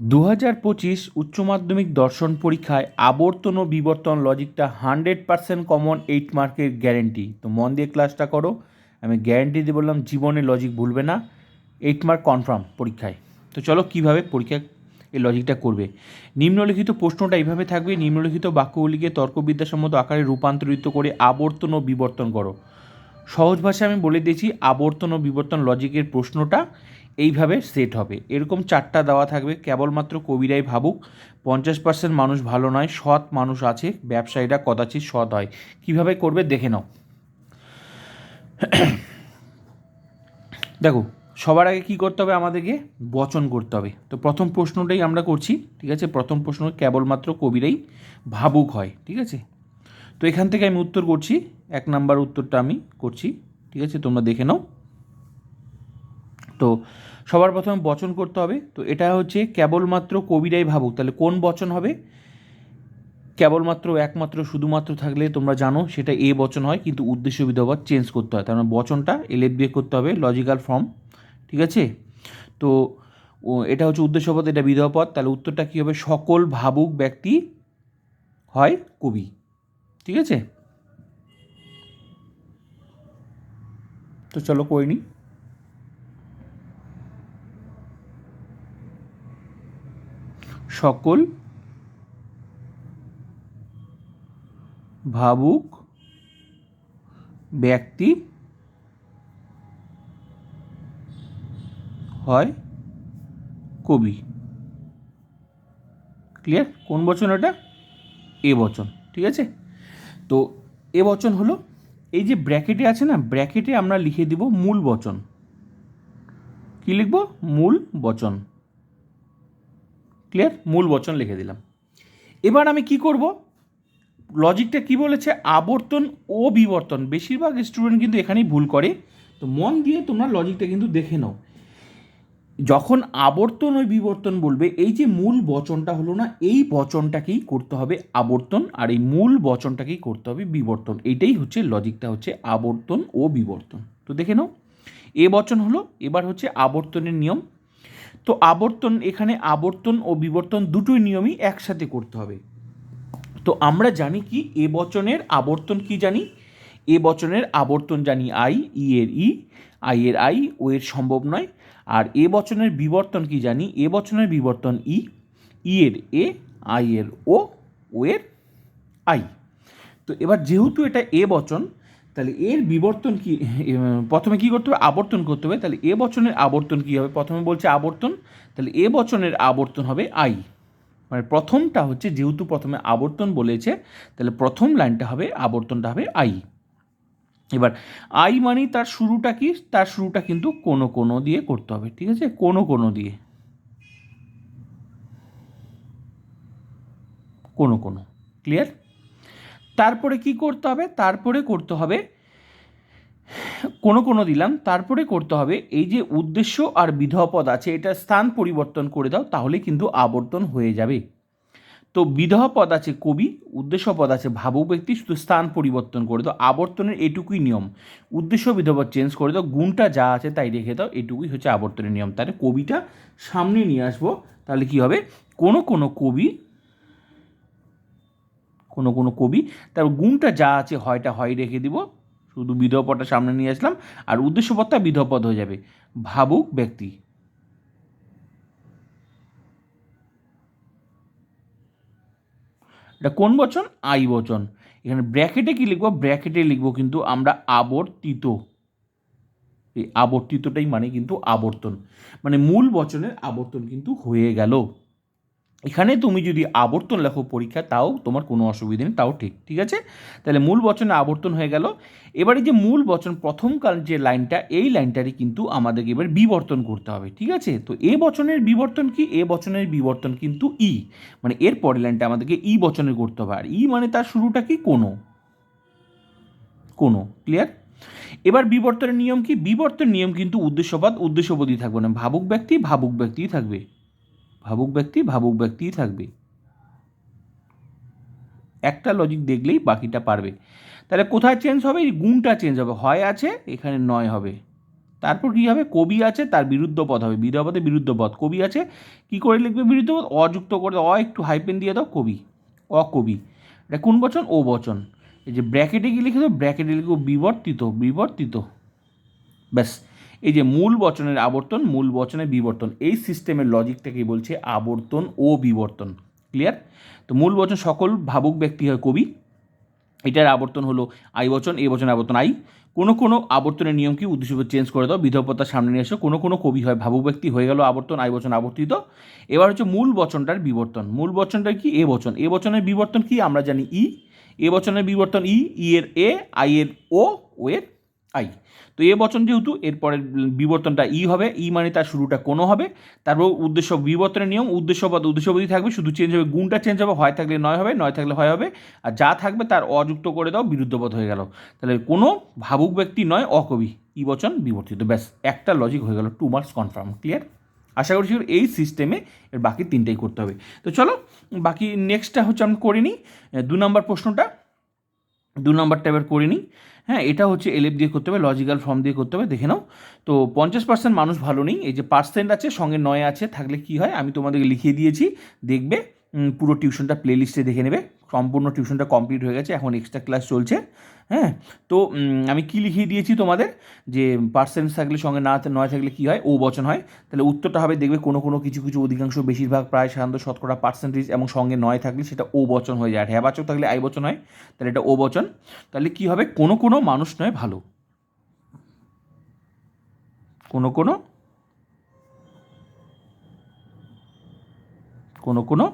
দু হাজার পঁচিশ উচ্চ মাধ্যমিক দর্শন পরীক্ষায় আবর্তন ও বিবর্তন লজিকটা হান্ড্রেড পার্সেন্ট কমন এইট মার্কের গ্যারেন্টি। তো মন দিয়ে ক্লাসটা করো, আমি গ্যারেন্টি দিয়ে বললাম, জীবনে লজিক ভুলবে না এইট মার্ক কনফার্ম পরীক্ষায়। তো চলো কীভাবে পরীক্ষা এই লজিকটা করবে। নিম্নলিখিত প্রশ্নটা এইভাবে থাকবে, নিম্নলিখিত বাক্যগুলিকে তর্কবিদ্যাসম্মত আকারে রূপান্তরিত করে আবর্তন ও বিবর্তন করো। সহজ ভাষায় আমি বলে দিয়েছি, আবর্তন ও বিবর্তন লজিকের প্রশ্নটা এইভাবে সেট হবে। এরকম চারটা দেওয়া থাকবে। কেবলমাত্র কবিরাই ভাবুক, পঞ্চাশ পার্সেন্ট মানুষ ভালো নয়, সৎ মানুষ আছে, ব্যবসায়ীরা কদাচিৎ সৎ হয়। কীভাবে করবে দেখে নাও। দেখো, সবার আগে কী করতে হবে আমাদেরকে? বচন করতে হবে। তো প্রথম প্রশ্নটাই আমরা করছি, ঠিক আছে? প্রথম প্রশ্ন, কেবলমাত্র কবিরাই ভাবুক হয়, ঠিক আছে? তো এখান থেকে আমি উত্তর করছি। এক নাম্বার উত্তরটা আমি করছি, ঠিক আছে? তোমরা দেখে নাও। তো সবার প্রথমে বচন করতে হবে। তো এটা হচ্ছে কেবলমাত্র কবিরাই ভাবুক। তাহলে কোন বচন হবে? কেবলমাত্র একমাত্র, শুধুমাত্র থাকলে তোমরা জানো সেটা এ বচন হয়, কিন্তু উদ্দেশ্য বিধবাদ চেঞ্জ করতে হয়। তার মানে বচনটা এলএফ দিয়ে করতে হবে, লজিক্যাল ফর্ম। ঠিক আছে? তো এটা হচ্ছে উদ্দেশ্য উদ্দেশ্যপদ এটা বিধবাপদ তাহলে উত্তরটা কী হবে? সকল ভাবুক ব্যক্তি হয় কবি। ঠিক আছে? তো চলো করে নিই সকল ভাবুক ব্যক্তি হয় কবি। ক্লিয়ার কোন বচন এটা? এ বচন, ঠিক আছে? তো এ বচন হলো, এই যে ব্র্যাকেটে আছে না ব্র্যাকেটে আমরা লিখে দিব মূল বচন। কি লিখব? মূল বচন। ক্লিয়ার মূল বচন লিখে দিলাম। এবার আমি কি করব? লজিকটা কি বলেছে? আবর্তন ও বিবর্তন। বেশিরভাগ স্টুডেন্ট কিন্তু এখানেই ভুল করে। তো মন দিয়ে তোমরা লজিকটা কিন্তু দেখে নাও। যখন আবর্তন ও বিবর্তন বলবে, এই যে মূল বচনটা হলো না, এই বচনটাকেই করতে হবে আবর্তন, আর এই মূল বচনটাকেই করতে হবে বিবর্তন। এইটাই হচ্ছে লজিকটা হচ্ছে আবর্তন ও বিবর্তন। তো দেখে নাও, এ বচন হলো, এবার হচ্ছে আবর্তনের নিয়ম। তো আবর্তন, এখানে আবর্তন ও বিবর্তন দুটোই নিয়মই একসাথে করতে হবে। তো আমরা জানি কি, এ বচনের আবর্তন কি জানি? এ বচনের আবর্তন জানি আই, ই এর ই, আই এর আই, ও এর সম্ভব নয়। আর এ বচনের বিবর্তন কি জানি? এ বচনের বিবর্তন ই ই এর এ, আই এর ও ও এর আই। তো এবার যেহেতু এটা এ বচন তাহলে এর বিবর্তন কি? প্রথমে কি করতে হবে? আবর্তন করতে হবে। তাহলে এ বচনের আবর্তন কি হবে? প্রথমে বলছে আবর্তন। তাহলে এ বচনের আবর্তন হবে আই মানে প্রথমটা হচ্ছে, যেহেতু প্রথমে আবর্তন বলেছে, তাহলে প্রথম লাইনটা হবে, আবর্তনটা হবে আই এবার আই মানে তার শুরুটা কি? তার শুরুটা কিন্তু কোনো কোনো দিয়ে করতে হবে, ঠিক আছে? কোনো কোনো দিয়ে। কোনো কোনো। ক্লিয়ার তারপরে কি করতে হবে? তারপরে করতে হবে, কোনো কোনো দিলাম, তারপরে করতে হবে, এই যে উদ্দেশ্য আর বিধবা পদ আছে, এটা স্থান পরিবর্তন করে দাও তাহলে কিন্তু আবর্তন হয়ে যাবে। তো বিধবা পদ আছে কবি উদ্দেশ্য পদ আছে ভাবুক ব্যক্তি, শুধু স্থান পরিবর্তন করে দাও, আবর্তনের এটুকুই নিয়ম। উদ্দেশ্য বিধবা চেঞ্জ করে দাও, গুণটা যা আছে তাই রেখে দাও, এটুকুই হচ্ছে আবর্তনের নিয়ম। তাহলে কবিটা সামনে নিয়ে আসব, তাহলে কি হবে? কোনো কোনো কবি কোনো কোনো কবি, তার গুণটা যা আছে হয়টা হয় রেখে দিব। শুধু বিধপদটা সামনে নিয়ে আসলাম। আর উদ্দেশ্যপদটা বিধপদ হয়ে যাবে। ভাবুক ব্যক্তি। এটা কোন বচন? আই বচন। এখানে ব্র্যাকেটে কি লিখব? ব্র্যাকেটে লিখব কিন্তু আমরা আবর্তিত। এই আবর্তিতটাই মানে কিন্তু আবর্তন। মানে মূল বচনের আবর্তন কিন্তু হয়ে গেল। এখানে তুমি যদি আবর্তন লেখো পরীক্ষা, তাও তোমার কোনো অসুবিধা নেই, তাও ঠিক ঠিক আছে? তাহলে মূল বচনে আবর্তন হয়ে গেল। এবারে যে মূল বচন প্রথমকাল যে লাইনটা, এই লাইনটারই কিন্তু আমাদেরকে এবার বিবর্তন করতে হবে, ঠিক আছে? তো এ বচনের বিবর্তন কি? এ বচনের বিবর্তন কিন্তু ই মানে এর পরের লাইনটা আমাদেরকে ই বচনে করতে হবে, আর ই মানে তার শুরুটা কি? কোনো। কোনো ক্লিয়ার এবার বিবর্তনের নিয়ম কি? বিবর্তনের নিয়ম কিন্তু উদ্দেশ্যপদ উদ্দেশ্যপদই থাকবে না, ভাবুক ব্যক্তি ভাবুক ব্যক্তিই থাকবে। ভাবুক ব্যক্তি, ভাবুক ব্যক্তিই থাকবে। একটা লজিক দেখলেই বাকিটা পারবে। তাহলে কোথায় চেঞ্জ হবে? এই গুণটা চেঞ্জ হবে। হয় আছে, এখানে নয় হবে। তারপর কী হবে? কবি আছে, তার বিরুদ্ধ পদ হবে। বিধবা পদে বিরুদ্ধ পদ কবি আছে, কী করে লিখবে বিরুদ্ধ পদ অযুক্ত করে অ একটু হাইপেন দিয়ে দাও, কবি। অকবি। এটা কোন বচন? ও বচন। এই যে ব্র্যাকেটে কি লিখে দাও ব্র্যাকেটে লিখব বিবর্তিত বিবর্তিত। ব্যাস। এই যে মূল বচনের আবর্তন, মূল বচনের বিবর্তন, এই সিস্টেমের লজিকটাকে বলছে? আবর্তন ও বিবর্তন। ক্লিয়ার তো মূল বচন সকল ভাবুক ব্যক্তি হয় কবি। এটার আবর্তন হলো আই বচন, এ বচন আবর্তন আই। কোনো কোনো আবর্তনের নিয়ম কি উদ্দেশ্য চেঞ্জ করে দাও, বিধবতার সামনে নিয়ে এসো। কোনো কোনো কবি হয়, ভাবুক ব্যক্তি হয়ে গেল আবর্তন, আই বচন আবর্তিত। এবার হচ্ছে মূল বচনটার বিবর্তন। মূল বচনটা কি? এ বচন। এ বচনের বিবর্তন কি? আমরা জানি ই। এ বচনের বিবর্তন ই ই এর এ, আই এর ও ও এর আই। তো এ বচন যেহেতু, এরপরের বিবর্তনটা ই হবে, ই মানে তার শুরুটা কোনো হবে। তারপর উদ্দেশ্য বিবর্তনের নিয়ম উদ্দেশ্যপদ উদ্দেশ্যপদই থাকবে, শুধু চেঞ্জ হবে, গুণটা চেঞ্জ হবে, হয় থাকলে নয় হবে, নয় থাকলে হয় হবে, আর যা থাকবে তার অযুক্ত করে দাও বিরুদ্ধপদ হয়ে গেল। তাহলে কোনো ভাবুক ব্যক্তি নয়, অকবি। ই বচন বিবর্তিত। ব্যাস, একটা লজিক হয়ে গেল টু মার্কস কনফার্ম ক্লিয়ার আশা করছি এই সিস্টেমে এর বাকি তিনটেই করতে হবে। তো চলো, বাকি নেক্সটটা হচ্ছে আমরা করে নিই। দু নম্বর প্রশ্নটা। দু নম্বরটা এবার করে নিই। হ্যাঁ এটা হচ্ছে এলএফ দিয়ে করতে হবে লজিক্যাল ফর্ম দিয়ে করতে হবে, দেখে নাও। তো পঞ্চাশ পার্সেন্ট মানুষ ভালো নেই, এই যে পার্সেন্ট আছে, সঙ্গে নয় আছে, থাকলে কি হয়, আমি তোমাদেরকে লিখিয়ে দিয়েছি, দেখবে পুরো টিউশনটা প্লেলিস্টে দেখে নেবে। সম্পূর্ণ টিউশনটা কমপ্লিট হয়ে গেছে, এখন এক্সট্রা ক্লাস চলছে হ্যাঁ? তো আমি কি লিখিয়ে দিয়েছি তোমাদের? যে পার্সেন্ট থাকলে সঙ্গে না নয় থাকলে কি হয়? ও বচন হয়। তাহলে উত্তরটা হবে, দেখবে কোনো কোনো কিছু কিছু অধিকাংশ বেশিরভাগ প্রায় সাধারণত শতকরা পার্সেন্টেজ এবং সঙ্গে নয় থাকলে সেটা ও বচন হয়ে যায়। আর হ্যাবাচক থাকলে আই বচন হয়, তাহলে এটা ও বচন। তাহলে কি হবে? কোনো কোনো মানুষ নয় ভালো। কোনো কোনো? কোনো কোনো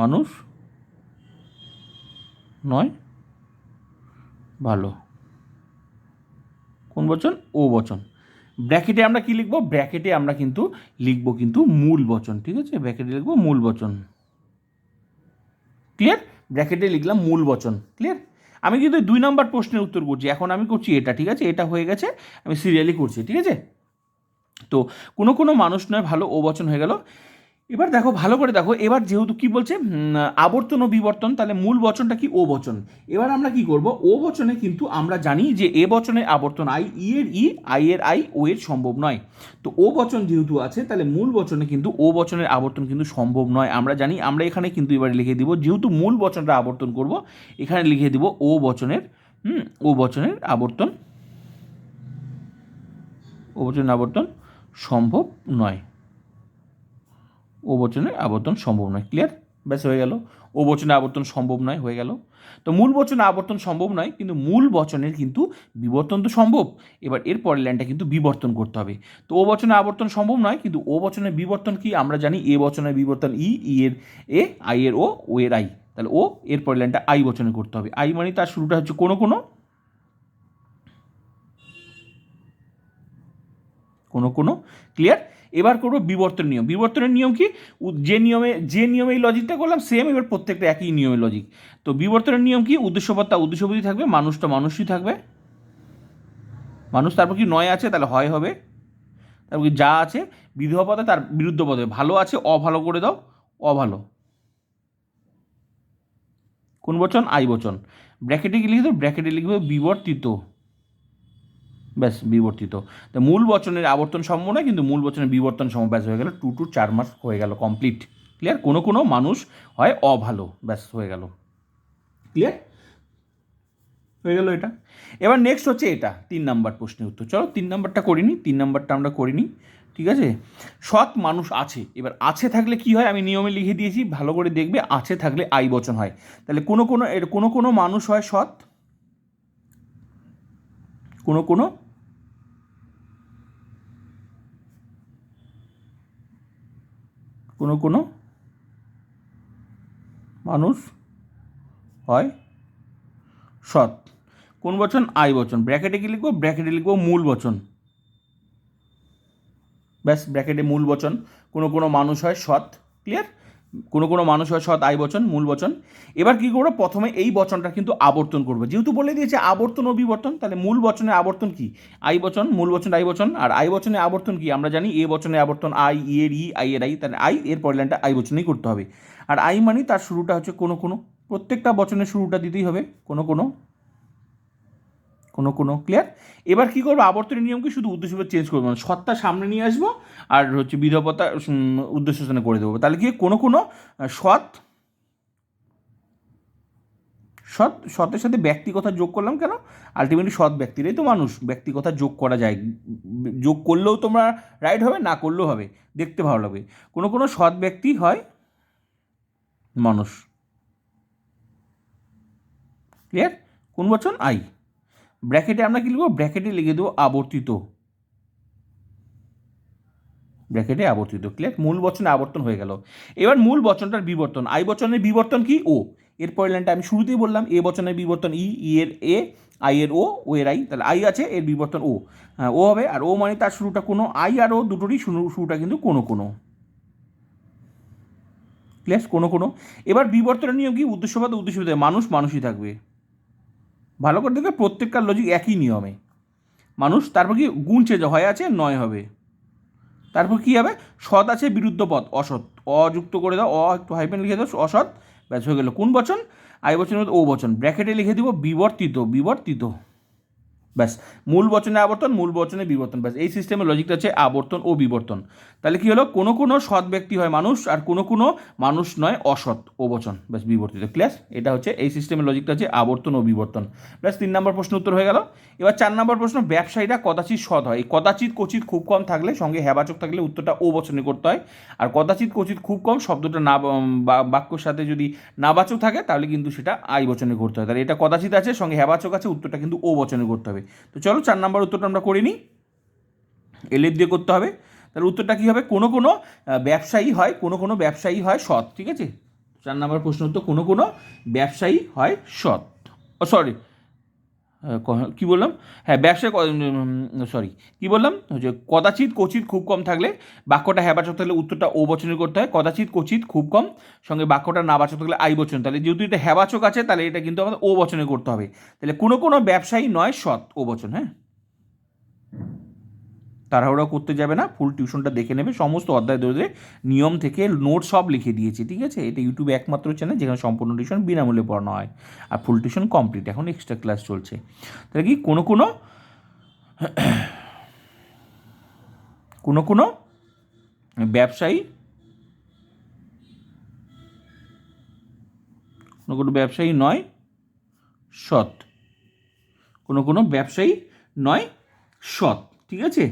মানুষ নয়? ভালো। কোন বচন? ও বচন। ব্র্যাকেটে আমরা কি লিখব? ব্র্যাকেটে আমরা কিন্তু লিখব কিন্তু মূল বচন, ঠিক আছে? ব্র্যাকেটে লিখব মূল বচন। ক্লিয়ার? ব্র্যাকেটে লিখলাম মূল বচন, ক্লিয়ার? আমি কিন্তু দুই নম্বর প্রশ্নের উত্তর করছি, এখন আমি করছি এটা, ঠিক আছে? এটা হয়ে গেছে, আমি সিরিয়ালি করছি, ঠিক আছে? তো কোনো কোনো মানুষ নয়, ভালো ও বচন হয়ে গেল। এবার দেখো, ভালো করে দেখো, এবার যেহেতু কি বলছে আবর্তন ও বিবর্তন, তাহলে মূল বচনটা কি? ও বচন। এবার আমরা কি করব? ও বচনে কিন্তু আমরা জানি যে এ বচনের আবর্তন, আই ই এর ই, আই এর আই, ও এর সম্ভব নয়। তো ও বচন যেহেতু আছে, তাহলে মূল বচনে কিন্তু ও বচনের আবর্তন কিন্তু সম্ভব নয়। আমরা জানি, আমরা এখানে কিন্তু এবার লিখে দিব, যেহেতু মূল বচনটা আবর্তন করব, এখানে লিখে দিব ও বচনের, হুম, ও বচনের আবর্তন, ও বচনের আবর্তন সম্ভব নয়। ও বচনের আবর্তন সম্ভব নয়। ক্লিয়ার ব্যাস, হয়ে গেল। ও বচনে আবর্তন সম্ভব নয়, হয়ে গেল। তো মূল বচনে আবর্তন সম্ভব নয়, কিন্তু মূল বচনের কিন্তু বিবর্তন তো সম্ভব। এবার এর পরের লাইনটা কিন্তু বিবর্তন করতে হবে। তো ও বচনে আবর্তন সম্ভব নয়, কিন্তু ও বচনের বিবর্তন কি? আমরা জানি এ বচনের বিবর্তন ই ই এর এ, আই এর ও ও এর আই। তাহলে ও, এর পরের লাইনটা আই বচনে করতে হবে। আই মানে তার শুরুটা হচ্ছে কোনো কোনো। কোনো কোনো। ক্লিয়ার এবার করব বিবর্তন নিয়ম। বিবর্তনের নিয়ম কি? যে নিয়মে যে নিয়মে এই লজিকটা করলাম সেম এবার প্রত্যেকটা একই নিয়মের লজিক তো বিবর্তনের নিয়ম কি? উদ্দেশ্যপত্তা উদ্দেশ্যপতি থাকবে, মানুষটা মানুষই থাকবে। মানুষ তারপর কি নয় আছে? তাহলে হয় হবে। তারপর কি যা আছে? বিধবা পদে তার বিরুদ্ধ পদে। ভালো আছে? অভালো করে দাও। অভালো কোন বচন? আই বচন। ব্র্যাকেটে কি লিখবে ব্র্যাকেটে লিখবে বিবর্তিত। ব্যাস, বিবর্তিত। তো মূল বচনের আবর্তন সম্ভব নয়, কিন্তু মূল বচনের বিবর্তন সম্ভব, ব্যাস, হয়ে গেল টু টু চার মাস হয়ে গেল কমপ্লিট। ক্লিয়ার? কোনো কোনো মানুষ হয় অভালো, ব্যাস, হয়ে গেল। ক্লিয়ার? হয়ে গেল এটা। এবার নেক্সট হচ্ছে এটা, তিন নাম্বার প্রশ্নের উত্তর। চলো তিন নাম্বারটা করিনি, তিন নাম্বারটা আমরা করিনি, ঠিক আছে? সৎ মানুষ আছে, এবার আছে থাকলে কি হয়? আমি নিয়মে লিখে দিয়েছি, ভালো করে দেখবে, আছে থাকলে আই বচন হয়। তাহলে কোনো কোনো কোনো কোনো মানুষ হয় সৎ? কোনো কোনো কোনো কোনো মানুষ হয় সৎ। কোন বচন? আই বচন। ব্র্যাকেটে কি লিখব? ব্র্যাকেটে লিখব মূল বচন। ব্যাস, ব্র্যাকেটে মূল বচন। কোনো কোনো মানুষ হয় সৎ, ক্লিয়ার? কোনো কোনো মানুষ হয় সৎ আই বচন, মূল বচন। এবার কি করব? প্রথমে এই বচনটা কিন্তু আবর্তন করব। যেহেতু বলে দিয়েছে আবর্তন ও বিবর্তন, তাহলে মূল বচনে আবর্তন কি? আই বচন, মূল বচন, আই বচন। আর আই বচনে আবর্তন কি? আমরা জানি এ বচনে আবর্তন আই এর ই আই এর আই তাহলে আই এর পরের লাইনটা আই বচনেই করতে হবে। আর আই মানে তার শুরুটা হচ্ছে কোনো কোনো। প্রত্যেকটা বচনের শুরুটা দিতেই হবে কোনো কোনো। কোনো কোনো ক্লিয়ার এবার কী করব? আবর্তনের নিয়মকে শুধু উদ্দেশ্য চেঞ্জ করব। মানে সত্তা সামনে নিয়ে আসব আর হচ্ছে বিধবতা উদ্দেশ্য স্থানে করে দেবো। তাহলে কি কোনো কোনো সৎ সৎ, সতের সাথে ব্যক্তিগতা যোগ করলাম কেন? আলটিমেটলি সৎ ব্যক্তিরাই তো মানুষ। ব্যক্তিগতা যোগ করা যায়। যোগ করলেও তোমরা রাইট হবে, না করলেও হবে। দেখতে ভালো লাগবে। কোনো কোনো সৎ ব্যক্তি হয় মানুষ। ক্লিয়ার কোন বচন? আই। ব্র্যাকেটে আমরা কি লিখব? ব্র্যাকেটে লিখে দেবো আবর্তিত। ব্র্যাকেটে আবর্তিত। ক্লিয়ার মূল বচনে আবর্তন হয়ে গেল। এবার মূল বচনটার বিবর্তন। আই বচনের বিবর্তন কি? ও। এর পরের লাইনটা আমি শুরুতেই বললাম এ বচনের বিবর্তন ই ই এর এ আই এর ও ও এর আই। তাহলে আই আছে এর বিবর্তন ও। হ্যাঁ, ও হবে আর ও মানে তার শুরুটা কোনো আই আর ও দুটোরই শুরু শুরুটা কিন্তু কোনো কোনো। ক্লিয়ার কোনো কোনো। এবার বিবর্তনের নিয়ম কি? উদ্দেশ্যবাদ উদ্দেশ্যবাদ মানুষ মানুষই থাকবে। ভালো করে দেখবে প্রত্যেকটার লজিক একই নিয়মে। মানুষ তারপর কি গুণ চেঞ্জ হয় আছে, নয় হবে। তারপর কি হবে? সৎ আছে, বিরুদ্ধ পদ অসৎ। অযুক্ত করে দাও, অ একটু হাইপেন লিখে দাও, অসৎ, ব্যাস হয়ে গেল। কোন বচন? আই বচন ও বচন। ব্র্যাকেটে লিখে দিব, বিবর্তিত বিবর্তিত। ব্যাস, মূল বচনে আবর্তন, মূল বচনে বিবর্তন। ব্যাস, এই সিস্টেমের লজিকটা হচ্ছে আবর্তন ও বিবর্তন। তাহলে কি হলো? কোনো কোনো সৎ ব্যক্তি হয় মানুষ আর কোনো কোনো মানুষ নয় অসৎ। ও বচন। ব্যাস, বিবর্তিত। ক্লিয়ার? এটা হচ্ছে, এই সিস্টেমের লজিকটা হচ্ছে আবর্তন ও বিবর্তন। ব্যাস, তিন নম্বর প্রশ্ন উত্তর হয়ে গেল। এবার চার নম্বর প্রশ্ন, ব্যবসায়ীরা কদাচিৎ সৎ হয়। এই কদাচিৎ কচিত খুব কম থাকলে, সঙ্গে হ্যাবাচক থাকলে উত্তরটা ও বচনে করতে হয়। আর কদাচিৎ কচিত খুব কম, শব্দটা না বাক্যর সাথে যদি নাবাচক থাকে, তাহলে কিন্তু সেটা আই বচনে করতে হয়। তাহলে এটা কদাচিৎ আছে, সঙ্গে হ্যাবাচক আছে, উত্তরটা কিন্তু ও বচনে করতে হবে। তো চলো, চার নম্বর উত্তরটা আমরা করে নিই। এলের দিয়ে করতে হবে। তাহলে উত্তরটা কী হবে? কোনো কোনো ব্যবসায়ী হয়, কোনো কোনো ব্যবসায়ী হয় সৎ, ঠিক আছে? চার নম্বর প্রশ্ন উত্তর, কোনো কোনো ব্যবসায়ী হয় সৎ। ও সরি কী বললাম? হ্যাঁ ব্যবসায় সরি কী বললাম? যে কদাচিৎ কচিত খুব কম থাকলে বাক্যটা হ্যাঁ বাচক থাকলে উত্তরটা ও বচনে করতে হয়। কদাচিৎ কচিত খুব কম, সঙ্গে বাক্যটা না বাচক থাকলে আই বচন। তাহলে যেহেতু এটা হ্যাবাচক আছে, তাহলে এটা কিন্তু আমাদের ও বচনে করতে হবে। তাহলে কোনো কোনো ব্যবসায়ী নয় সৎ, ও বচন হ্যাঁ? তাড়াহুড়া করতে যাবে না ফুল টিউশনটা দেখে নেবে, সমস্ত অধ্যায় ধরে নিয়ম থেকে নোট সব লিখে দিয়েছি, ঠিক আছে? এটা ইউটিউবে একমাত্র চ্যানেল যেখানে সম্পূর্ণ টিউশন বিনামূল্যে পড়ানো হয় আর ফুল টিউশন কমপ্লিট এখন এক্সট্রা ক্লাস চলছে। তাহলে কি কোনো কোনো কোনো কোনো ব্যবসায়ী কোনো কোনো ব্যবসায়ী নয় সৎ। কোনো কোনো ব্যবসায়ী নয় সৎ, ঠিক আছে?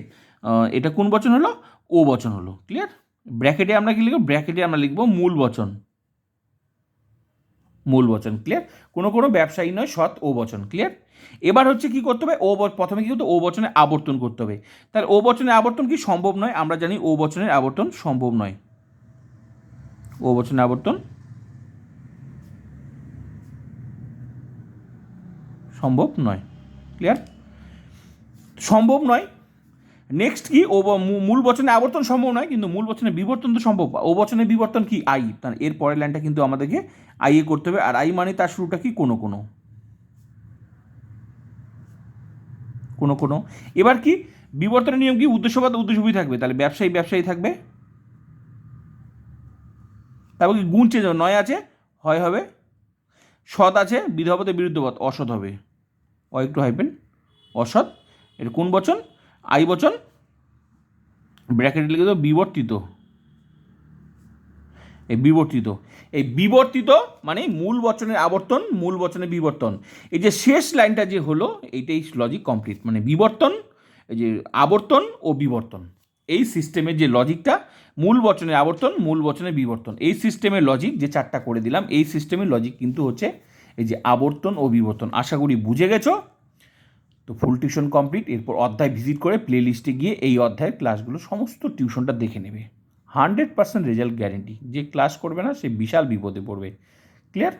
এটা কোন বচন হলো? ও বচন হলো। ক্লিয়ার ব্র্যাকেটে আমরা কি লিখব? ব্র্যাকেটে আমরা লিখব মূল বচন। মূল বচন ক্লিয়ার কোনো কোনো ব্যবসায়ী নয়, সৎ ও বচন ক্লিয়ার এবার হচ্ছে কি করতে হবে? ও প্রথমে কি করতে ও বচনে আবর্তন করতে হবে। তাহলে ও বচনে আবর্তন কি সম্ভব নয়? আমরা জানি ও বচনের আবর্তন সম্ভব নয়। ও বচনে আবর্তন সম্ভব নয়। ক্লিয়ার সম্ভব নয়। নেক্সট কি? ও মূল বচনে আবর্তন সম্ভব নয়, কিন্তু মূল বচনে বিবর্তন তো সম্ভব। ও বচনে বিবর্তন কি? আই। তার এর পরের লাইনটা কিন্তু আমাদেরকে আই এ করতে হবে। আর আই মানে তার শুরুটা কি? কোনো কোনো। কোনো কোনো। এবার কি? বিবর্তনের নিয়ম কি? উদ্দেশ্যবাদ উদ্দেশ্যবী থাকবে। তাহলে ব্যবসায়ী ব্যবসায়ী থাকবে। তারপর কি? গুণ চেঞ্জ নয় আছে, হয় হবে। সৎ আছে বিধবতে বিরুদ্ধপদ অসৎ হবে। অ একটু হাইপেন অসৎ। এর কোন বচন? আই বচন ব্র্যাকেটে লিখে দেবো বিবর্তিত। এই বিবর্তিত। এই বিবর্তিত মানে মূল বচনের আবর্তন, মূল বচনের বিবর্তন। এই যে শেষ লাইনটা যে হলো, এইটাই লজিক কমপ্লিট মানে বিবর্তন, এই যে আবর্তন ও বিবর্তন। এই সিস্টেমের যে লজিকটা মূল বচনের আবর্তন, মূল বচনের বিবর্তন। এই সিস্টেমের লজিক যে চারটা করে দিলাম, এই সিস্টেমের লজিক কিন্তু হচ্ছে এই যে আবর্তন ও বিবর্তন। আশা করি বুঝে গেছো? তো ফুল টিউশন কমপ্লিট এরপর অধ্যায় ভিজিট করে প্লে লিস্টে গিয়ে এই অধ্যায়ের ক্লাসগুলো সমস্ত টিউশনটা দেখে নেবে। হান্ড্রেড পার্সেন্ট রেজাল্ট গ্যারেন্টি যে ক্লাস করবে না সে বিশাল বিপদে পড়বে। ক্লিয়ার